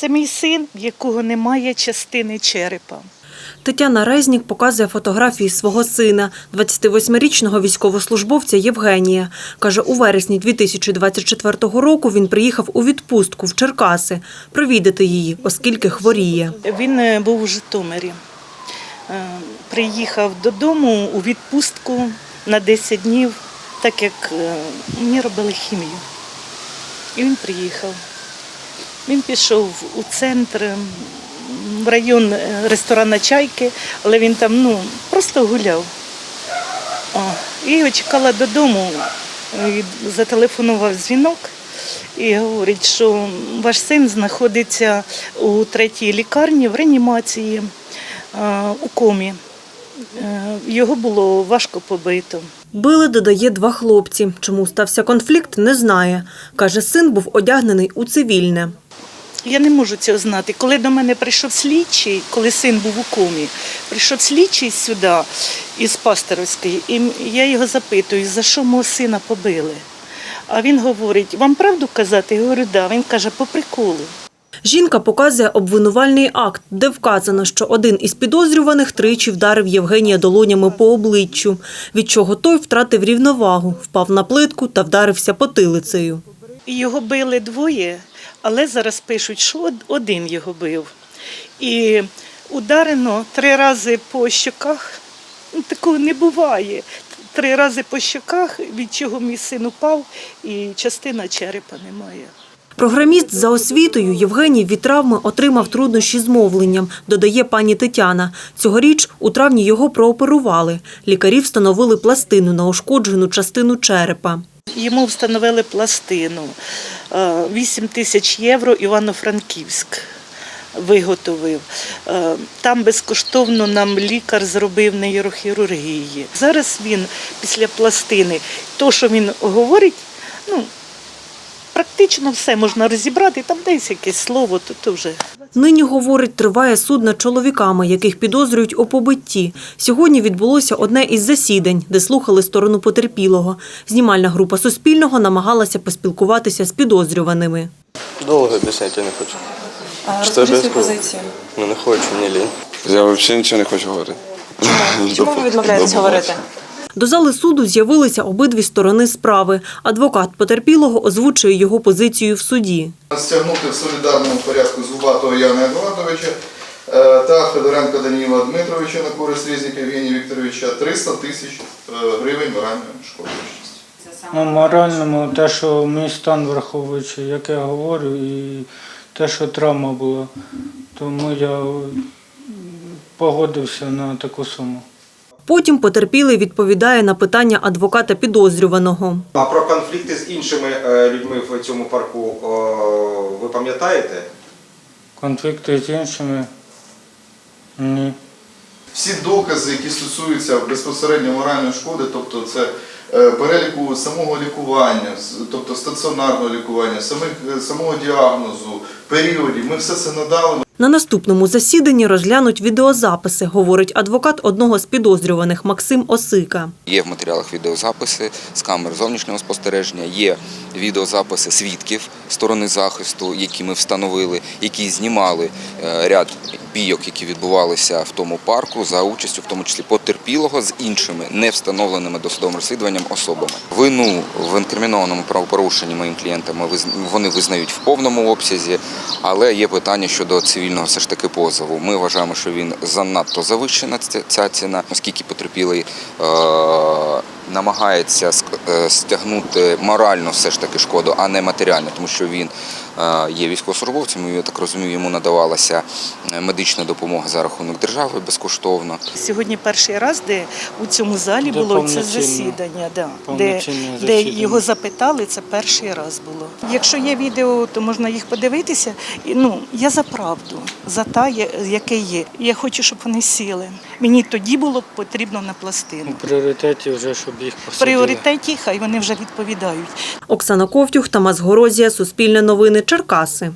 Це мій син, в якого немає частини черепа. Тетяна Резнік показує фотографії свого сина, 28-річного військовослужбовця Євгенія. Каже, у вересні 2024 року він приїхав у відпустку в Черкаси провідати її, оскільки хворіє. Він е, був у Житомирі. Е, Приїхав додому у відпустку на 10 днів, так як е, мені робили хімію. І він приїхав. Він пішов у центр, в район е, ресторана Чайки, але він там ну, просто гуляв. О, і його чекала додому. І зателефонував дзвінок і говорить, що ваш син знаходиться у третій лікарні в реанімації е, у комі. Е, Його було важко побито. Били, додає, два хлопці. Чому стався конфлікт, не знає. Каже, син був одягнений у цивільне. Я не можу цього знати. Коли до мене прийшов слідчий, коли син був у комі, прийшов слідчий сюди із Пастеровської, і я його запитую, за що мого сина побили. А він говорить: вам правду казати? Я говорю, да. Він каже, по приколу. Жінка показує обвинувальний акт, де вказано, що один із підозрюваних тричі вдарив Євгенія долонями по обличчю, від чого той втратив рівновагу, впав на плитку та вдарився потилицею. Його били двоє, але зараз пишуть, що один його бив. І ударено три рази по щоках. Ну, такого не буває. Три рази по щоках, від чого мій син упав, і частина черепа немає. Програміст за освітою Євгеній від травми отримав труднощі з мовленням, додає пані Тетяна. Цьогоріч у травні його прооперували. Лікарі встановили пластину на ушкоджену частину черепа. Йому встановили пластину. Е, 8 тисяч євро Івано-Франківськ виготовив. Е, Там безкоштовно нам лікар зробив нейрохірургії. Зараз він після пластини, то, що він говорить, ну, практично все можна розібрати, там десь якесь слово, то, то вже. Нині, говорить, триває суд над чоловіками, яких підозрюють у побитті. Сьогодні відбулося одне із засідань, де слухали сторону потерпілого. Знімальна група Суспільного намагалася поспілкуватися з підозрюваними. Довго об'ясняти я не хочу. А Що розкажіть свою позицію. Ну не хочу, мені лінь. Я взагалі нічого не хочу говорити. Чому ви відмовляєтесь говорити? До зали суду з'явилися обидві сторони справи. Адвокат потерпілого озвучує його позицію в суді. стягнути в солідарному порядку Зубатого Яна Едуардовича е, та Федоренка Даніла Дмитровича на користь Різника Євгенія Вікторовича 300 тисяч е, гривень моральної шкоди. Ну, моральному, те, що мій стан враховуючи, як я говорю, і те, що травма була, тому я погодився на таку суму. Потім потерпілий відповідає на питання адвоката підозрюваного. А про конфлікти з іншими е, людьми в цьому парку ви пам'ятаєте? Конфлікти з іншими ні. Всі докази, які стосуються безпосередньо моральної шкоди, тобто це е, переліку самого лікування, тобто стаціонарного лікування, самих, е, самого діагнозу, періодів, ми все це надали. На наступному засіданні розглянуть відеозаписи, говорить адвокат одного з підозрюваних Максим Осика. Є в матеріалах відеозаписи з камер зовнішнього спостереження, є відеозаписи свідків сторони захисту, які ми встановили, які знімали е, ряд бійок, які відбувалися в тому парку за участю, в тому числі потерпілого з іншими не встановленими досудовим розслідуванням особами. Вину в інкримінованому правопорушенні моїм клієнтам вони визнають в повному обсязі, але є питання щодо цивільного все ж таки позову. Ми вважаємо, що він занадто завищена ця- ціна, оскільки потерпілий е, намагається е, стягнути морально все ж таки шкоду, а не матеріально, тому що він є військовослужбовцем. і, Я так розумію, йому надавалася е, медична допомога за рахунок держави безкоштовно. Сьогодні перший раз, де у цьому залі Де було це засідання, да, де, Повноцінне де його запитали, це перший раз було. Якщо є відео, то можна їх подивитися. Ну, я за правду, за та, яке є. Я хочу, щоб вони сіли. Мені тоді було потрібно на пластину. У пріоритеті вже, щоб їх посадили. пріоритеті хай вони вже відповідають. Оксана Ковтюх, Тамас Горозія, Суспільне новини, Черкаси.